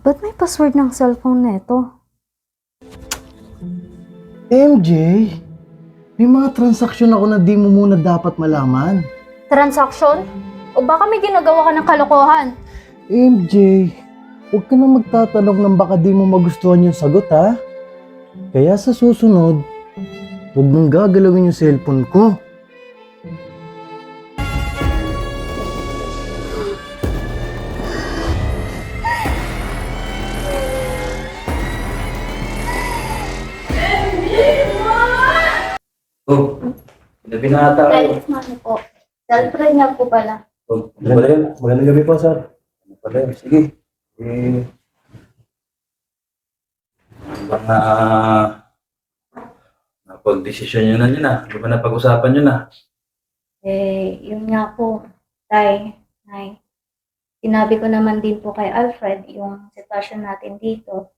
Ba't may password ng cellphone na ito? MJ, may mga transaksyon ako na di mo muna dapat malaman. Transaction? O baka may ginagawa ka ng kalokohan? MJ, huwag ka na magtatanong ng baka di mo magustuhan yung sagot ha. Kaya sa susunod, huwag mong gagalawin yung cellphone ko. Gabi na ata kayo. Ay, mami po. Self-try niya po pala. Oh, ano pala yun? Magandang gabi po, sir. Ano pala yun? Sige. Eh, ano ba na napag-desisyon nyo na yun ah? Ano ba napag-usapan nyo na? Eh, yun nga po. Tay, Nay. Sinabi ko naman din po kay Alfred yung sitwasyon natin dito.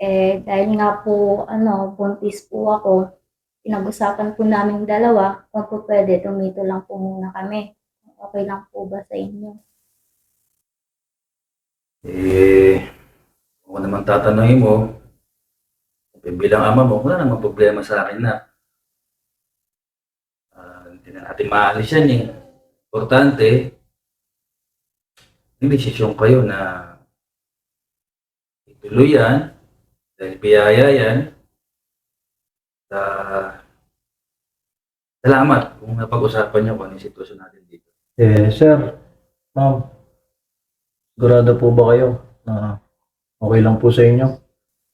Eh, dahil nga po, ano, buntis po ako, pinag-usapan po namin dalawa kung po pwede, tumito lang po muna kami. Okay lang po ba sa inyo? Eh, kung naman tatanungin mo, bilang ama mo, wala namang problema sa akin na ah, hindi na natin maalis yan eh. Importante, yung desisyon kayo na ituloy yan, dahil biyaya yan, sa salamat kung napag-usapan niyo kung ano yung sitwasyon natin dito. Eh, sir. Ma'am. Sigurado po ba kayo na okay lang po sa inyo?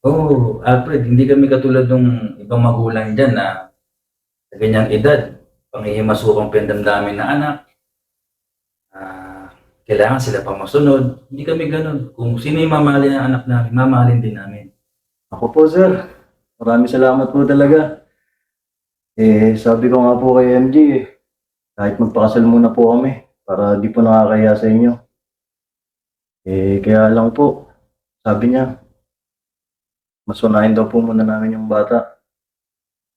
Oo, Alfred, hindi kami katulad ng ibang magulang dyan na sa ganyang edad, panghihimasukang pendamdamin na anak, ah, kailangan sila pa masunod. Hindi kami ganun. Kung sino yung mamahalin ng anak namin, mamahalin din namin. Ako po, sir. Maraming salamat po talaga. Eh, sabi ko nga po kay MJ, eh, kahit magpakasal muna po kami para di po nakakaya sa inyo. Eh, kaya lang po, sabi niya, mas unahin daw po muna namin yung bata.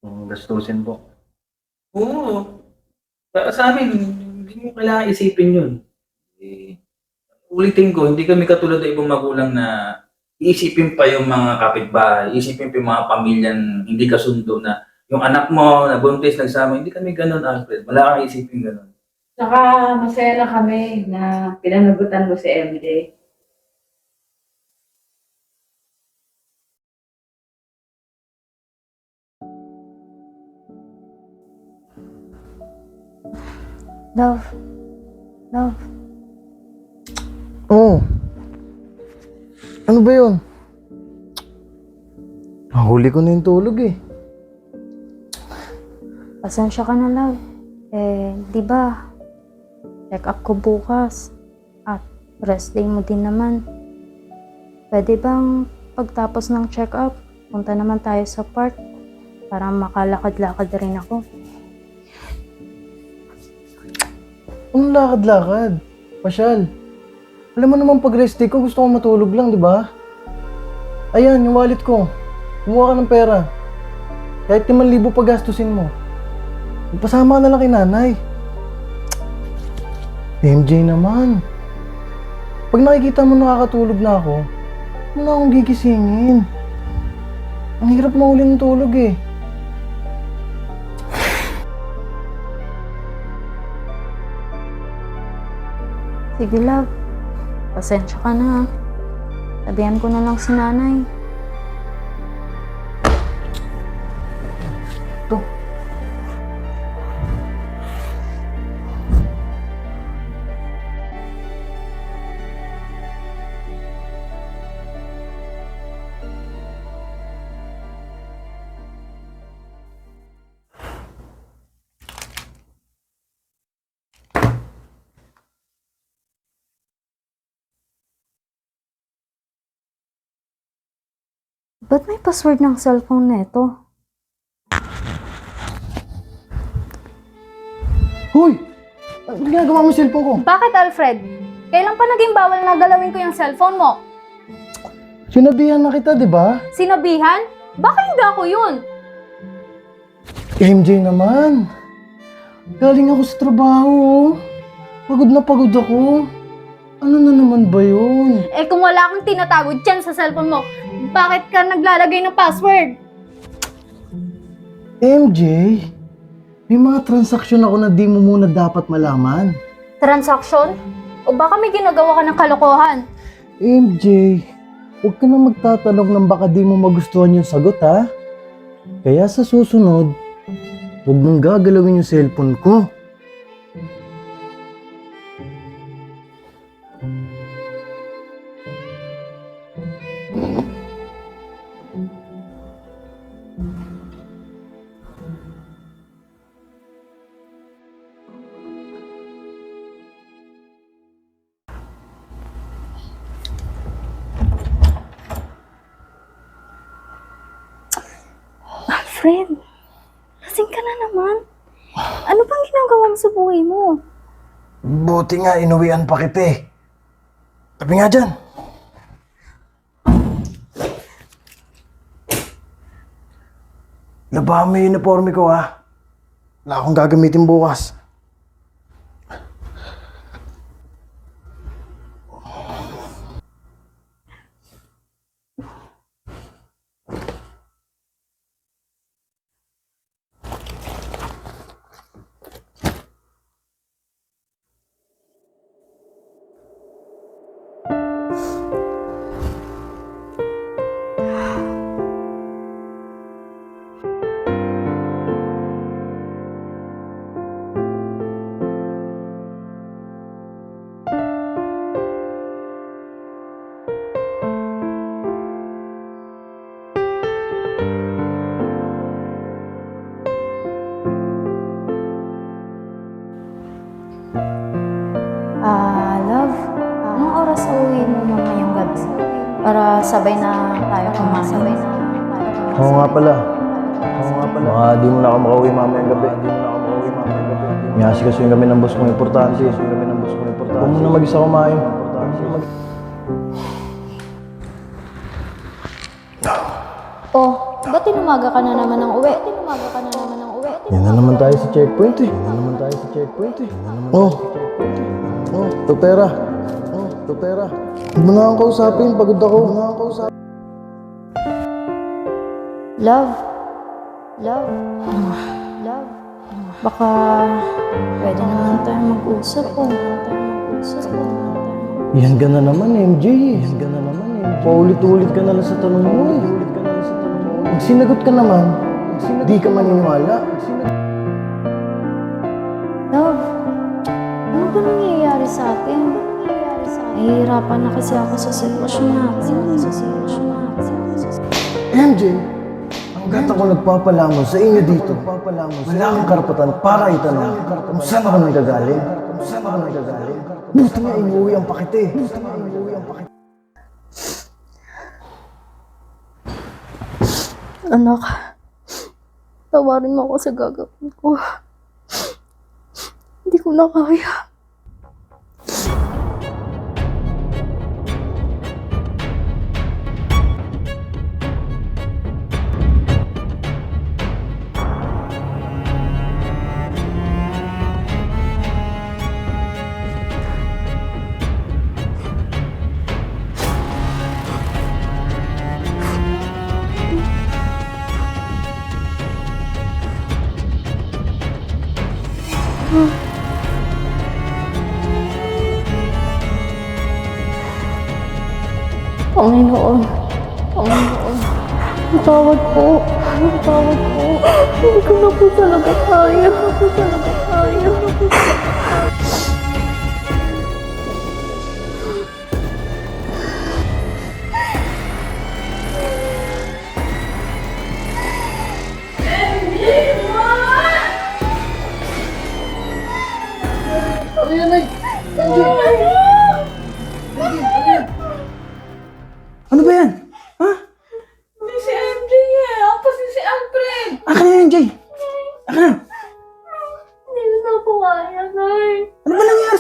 Yung gastusin po. Oo. Para sa amin, hindi mo kailangan isipin yun. Eh, ulitin ko, hindi kami katulad ng ibang magulang na iisipin pa yung mga kapitbahay, iisipin pa yung mga pamilyang hindi kasundo na yung anak mo, nabuntis, nagsama, hindi kami ganun, Alfred. Wala kang isipin ganun. Saka masaya lang kami na pinanagutan mo si MJ. Love. Love. Oo. Ano ba yun? Nahuli ko na yung tulog eh. Pasensya ka na, love. Eh, di ba? Check up ko bukas. At rest day mo din naman. Pwede bang pagtapos ng check up, punta naman tayo sa park para makalakad-lakad rin ako. Anong lakad-lakad? Pasyal. Alam mo naman pag rest day ko, gusto ko matulog lang, di ba? Ayan, yung wallet ko. Kumuha ka ng pera. Kahit 5,000 pa gastusin mo. Ipasama ka na lang kay nanay. MJ naman. Pag nakikita mo nakakatulog na ako, mo na akong gigisingin. Ang hirap mahuli tulog eh. Sige, love. Pasensya ka na. Sabihan ko na lang si nanay. Ba't may password ng cellphone na ito? Hoy! Ano ginagawa mo cellphone ko? Bakit, Alfred? Kailan pa naging bawal na galawin ko yung cellphone mo? Sinabihan na kita, di ba? Sinabihan? Baka hindi ako yun. MJ naman. Galing ako sa trabaho. oh. Pagod na pagod ako. Ano na naman ba yun? Eh kung wala kang tinatago dyan sa cellphone mo, bakit ka naglalagay ng password? MJ, may mga transaksyon ako na di mo muna dapat malaman. Transaction? O baka may ginagawa ka ng kalokohan? MJ, huwag ka na magtatanong ng baka di mo magustuhan yung sagot ha. Kaya sa susunod, huwag mong gagalawin yung cellphone ko. Alfred, lasing ka na naman. Ano bang ginagawa mo sa buhay mo? Buti nga, inuwian pa kita eh. Tabi nga dyan. Labahan mo yung uniforme ko ha. Wala akong gagamitin bukas. Ah, love, anong oras uwi mo mo ngayong gabi? Para sabay na tayo kumain. Sabay na tayo kumain. Oo nga pala. Oo nga pala. Baka di mo na ako makauwi mamayang gabi. Di mo na ako makauwi mamayang gabi. Miyasi kasi yung kami ng boss kong importante. Kasi yung kami ng boss kong importante. Huwag mo na mag-isa kumain. Oh, ba't tinumaga ka na naman ng uwi? Yan na naman tayo sa checkpoint eh. Yan na naman tayo sa checkpoint eh. Yan na naman oh. Oh, Tupera. Oh, Tupera. Huwag mo na akong kausapin. Pagod ako. Huwag mo na akong kausapin. Love. Love. Love. Baka pwede naman tayo mag-usap. Tayo mag- Yan ka na naman, MJ. Yan ka na naman, MJ. Paulit-ulit ka na lang sa tanong mo eh. Paulit ka na lang sa tanong mo. Pag sinagot ka naman, di ka maniniwala. Love. Ano ba nangyayari sa atin? Ano ba nangyayari sa atin? Nahihirapan na kasi ako sa sitwasyon natin. MJ, hanggat ako nagpapalamon sa inyo dito, wala kang karapatan para itanong kung saan ako nanggagaling. Kung saan ako nanggagaling. Buti nga inuwi ang pakite. Buti nga inuwi ang pakite. Anak, tawarin mo ako sa gagawin ko. Hindi ko na kaya. Panginoon, Panginoon, matawad po, matawad po. Hindi ko na po talaga kaya, hindi ko talaga kaya. hindi ko talaga- Ano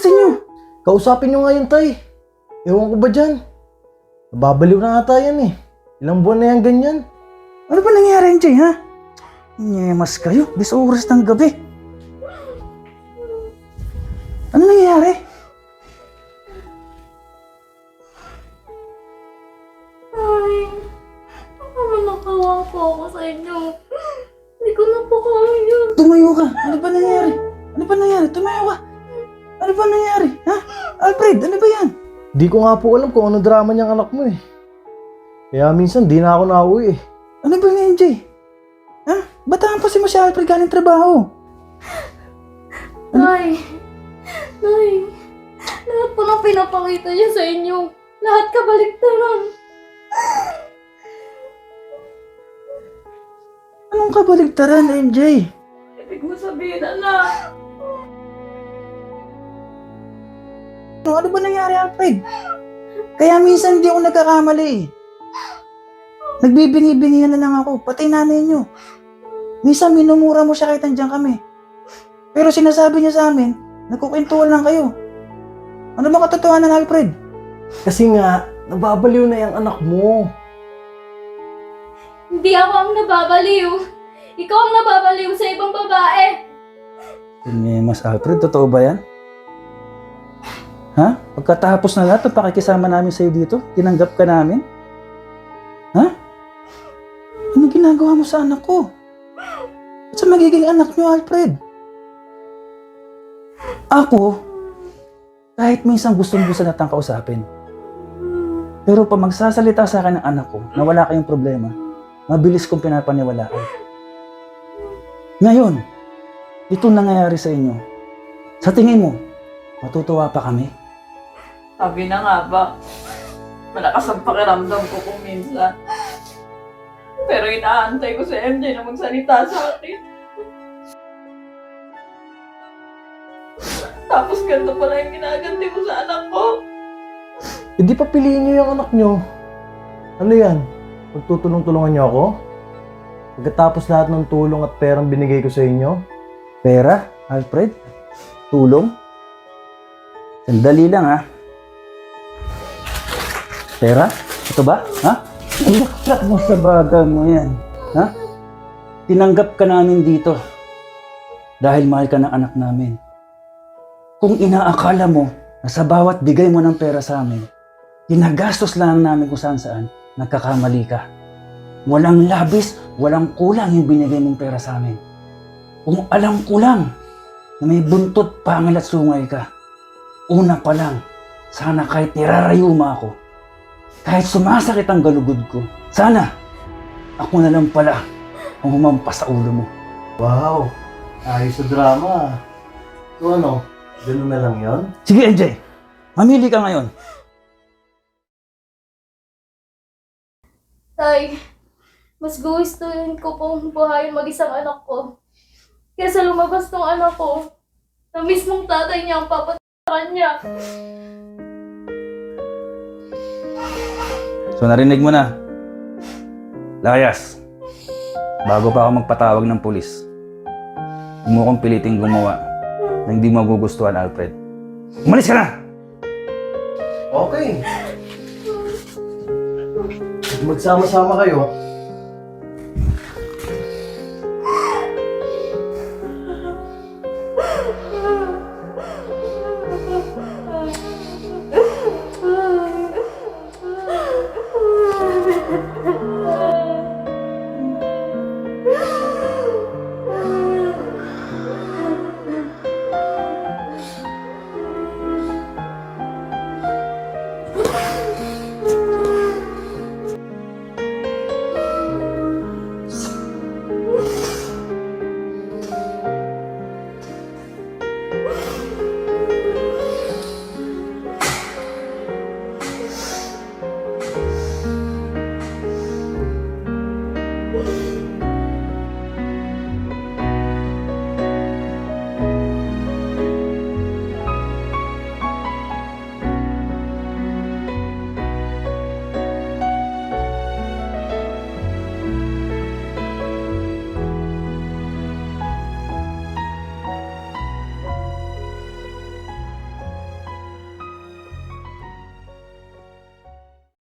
Bilisan nyo. Kausapin nyo ngayon, tay. Ewan ko ba dyan? Nababaliw na ata yan eh. Ilang buwan na yan ganyan. Ano ba nangyari yan, Jay, ha? Nyemas kayo. Bis oras ng gabi. Ano nangyayari? Ay, baka manakawa ako sa inyo. Hindi ko na kaya. Tumayo ka. Ano ba nangyari? Ano ba nangyari? Tumayo ka. Ano ba nangyari? Ha? Alfred, ano ba yan? Di ko nga po alam kung ano drama niyang anak mo eh. Kaya minsan di na ako nauwi eh. Ano ba yung MJ? Ha? Bataan pa si mo si Alfred galing trabaho. Nay, Nay, lahat po ng pinapakita niya sa inyo. Lahat kabaliktaran. Anong kabaligtaran, MJ? Ibig mo sabihin, anak. Ano, ano ba nangyari, Alfred? Kaya minsan hindi ako nagkakamali eh. Nagbibingi-bingihan na lang ako, pati nanay niyo. Minsan minumura mo siya kahit nandiyan kami. Pero sinasabi niya sa amin, nagkukwentuhan lang kayo. Ano ba katotohanan, Alfred? Kasi nga, nababaliw na yung anak mo. Hindi ako ang nababaliw. Ikaw ang nababaliw sa ibang babae. Mas Alfred, totoo ba yan? Pagkatapos na lahat ng pakikisama namin sa'yo dito, tinanggap ka namin? Ha? Anong ginagawa mo sa anak ko? At sa magiging anak niyo, Alfred? Ako, kahit minsan gustong gusto natang kausapin. Pero pag magsasalita sa akin ng anak ko na wala kayong problema, mabilis kong pinapaniwalaan. Ngayon, ito nangyayari sa inyo. Sa tingin mo, matutuwa pa kami? Sabi na nga ba, malakas ang pakiramdam ko kung minsan. Pero inaantay ko si MJ na magsalita sa akin. Tapos ganito pala yung ginaganti mo sa anak ko. Hindi pa piliin niyo yung anak niyo. Ano yan? Pagtutulong-tulungan niyo ako? Pagkatapos lahat ng tulong at perang binigay ko sa inyo? Pera, Alfred? Tulong? Sandali lang ha. Pera? Ito ba? Ha? Ilakrak mo sa baga mo yan. Ha? Tinanggap ka namin dito dahil mahal ka ng anak namin. Kung inaakala mo na sa bawat bigay mo ng pera sa amin, ginagastos lang namin kung saan saan, nagkakamali ka. Walang labis, walang kulang yung binigay mong pera sa amin. Kung alam ko lang na may buntot, pangil at sungay ka, una pa lang, sana kahit nirarayo mo ako, kahit sumasakit ang galugod ko, sana ako na lang pala ang humampas sa ulo mo. Wow! Ayos sa drama. So ano, ganun na lang yon? Sige, MJ, mamili ka ngayon. Tay, mas gustuhin ko pong buhayin mag-isang anak ko. Kesa lumabas tong anak ko, na mismong tatay niya ang papatay sa kanya. So narinig mo na. Layas, bago pa ako magpatawag ng pulis, huwag mo kong piliting gumawa na hindi magugustuhan, Alfred. Umalis ka na! Okay. Magsama-sama kayo. Bye.